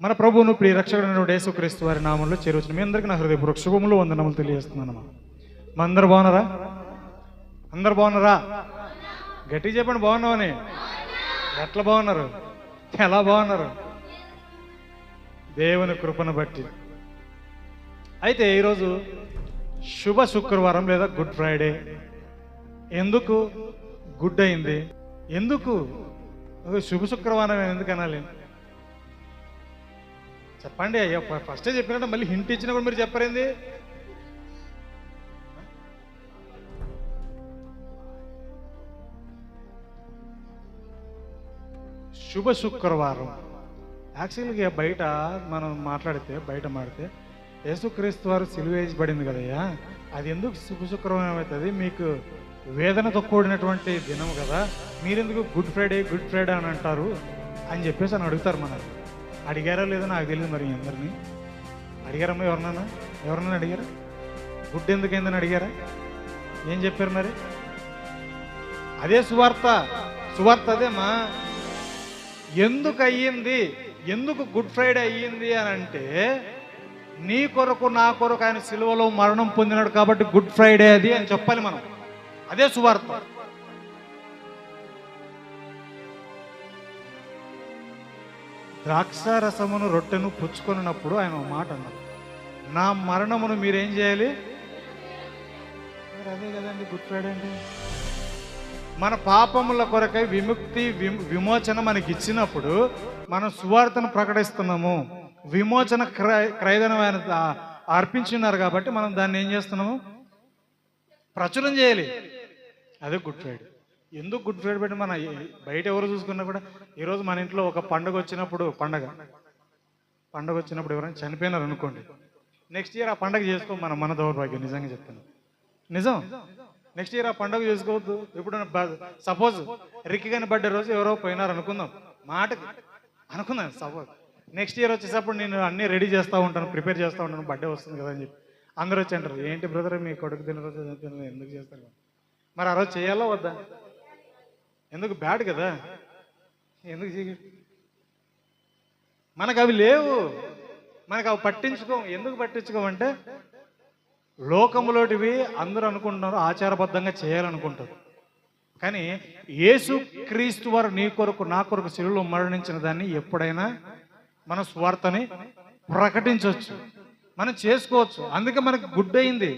మన ప్రభువును ప్రియ రక్షకుడైన యేసుక్రీస్తు వారి నామంలో చేరువచ్చిన మీ అందరికీ నా హృదయపూర్వక శుభములు వందనములు తెలియజేస్తున్నాను మా అందరు బాగున్నారా? అందరు బాగున్నారా? గట్టి చెప్పండి బాగున్నామని ఎట్లా బాగున్నారు? ఎలా బాగున్నారు? దేవుని కృపను బట్టి. అయితే ఈరోజు శుభ శుక్రవారం లేదా గుడ్ ఫ్రైడే. ఎందుకు గుడ్ అయింది? ఎందుకు? శుభ శుక్రవారం ఎందుకు అనాలి చెప్పండి అయ్యో ఫస్టే చెప్పినట్టు మళ్ళీ హింట్ ఇచ్చిన కూడా మీరు చెప్పరేంది? శుభ శుక్రవారం. యాక్చువల్గా బయట మనం మాట్లాడితే బయట మాడితే యేసుక్రీస్తు వారు సిలువేసి పడింది కదయ్యా. అది ఎందుకు శుభ శుక్రవారం అవుతుంది? మీకు వేదనతో కూడినటువంటి దినం కదా. మీరెందుకు గుడ్ ఫ్రైడే గుడ్ ఫ్రైడే అని అంటారు? అని చెప్పేసి అని అడుగుతారు మనల్ని. అడిగారో లేదో నాకు తెలియదు మరి అందరినీ అడిగారమ్మా ఎవరినన్నా? ఎవరినన్నా అడిగారా? గుడ్ ఎందుకైందని అడిగారా? ఏం చెప్పారు మరి? అదే సువార్త సువార్త అదేమా ఎందుకు అయ్యింది? ఎందుకు గుడ్ ఫ్రైడే అయ్యింది అని అంటే నీ కొరకు నా కొరకు ఆయన సిలువలో మరణం పొందినాడు కాబట్టి గుడ్ ఫ్రైడే అది అని చెప్పాలి మనం. అదే సువార్త. ద్రాక్ష రసమును రొట్టెను పుచ్చుకొనినప్పుడు ఆయన ఒక మాట అన్నారు నా మరణమును మీరేం చేయాలి? మరి అదే కదండి గుడ్ మన పాపముల కొరకై విముక్తి విమోచన మనకి ఇచ్చినప్పుడు మనం సువార్తను ప్రకటిస్తున్నాము. విమోచన క్రై క్రయదనం ఆయన ఆ- అర్పించున్నారు కాబట్టి మనం దాన్ని ఏం చేస్తున్నాము? ప్రచురం చేయాలి. అదే గుడ్ ఫ్రైడే ఎందుకు గుడ్ ఫ్రైడే పెట్టి మన బయట ఎవరు చూసుకున్నా కూడా ఈరోజు మన ఇంట్లో ఒక పండుగ వచ్చినప్పుడు పండగ. పండగ వచ్చినప్పుడు ఎవరైనా చనిపోయినారు అనుకోండి. నెక్స్ట్ ఇయర్ ఆ పండగ చేసుకో మన మన దౌర్భాగ్యం నిజంగా చెప్తాను నిజం? నెక్స్ట్ ఇయర్ ఆ పండుగ చేసుకోవద్దు. ఇప్పుడు సపోజ్ రిక్కి కానీ బర్త్డే రోజు ఎవరో పోయినారు అనుకుందాం. మాటకి అనుకుందాం సపోజ్ నెక్స్ట్ ఇయర్ వచ్చేటప్పుడు నేను అన్నీ రెడీ చేస్తూ ఉంటాను ప్రిపేర్ చేస్తూ ఉంటాను బర్త్డే వస్తుంది కదా అని చెప్పి. అందరూ వచ్చి అంటారు ఏంటి బ్రదర్ మీ కొడుకు తిన రోజు ఎందుకు చేస్తారు? మరి ఆ రోజు చేయాలా వద్దా? ఎందుకు బ్యాడ్ కదా? ఎందుకు చేయ మనకు అవి లేవు. మనకు అవి పట్టించుకోం ఎందుకు పట్టించుకోమంటే లోకములోటివి అందరూ అనుకుంటున్నారు ఆచారబద్ధంగా చేయాలనుకుంటారు. కానీ యేసు క్రీస్తు వారు నీ కొరకు నా కొరకు శిలువలో మరణించిన దాన్ని ఎప్పుడైనా మన స్వార్థని ప్రకటించవచ్చు. మనం చేసుకోవచ్చు. అందుకే మనకు గుడ్ అయింది.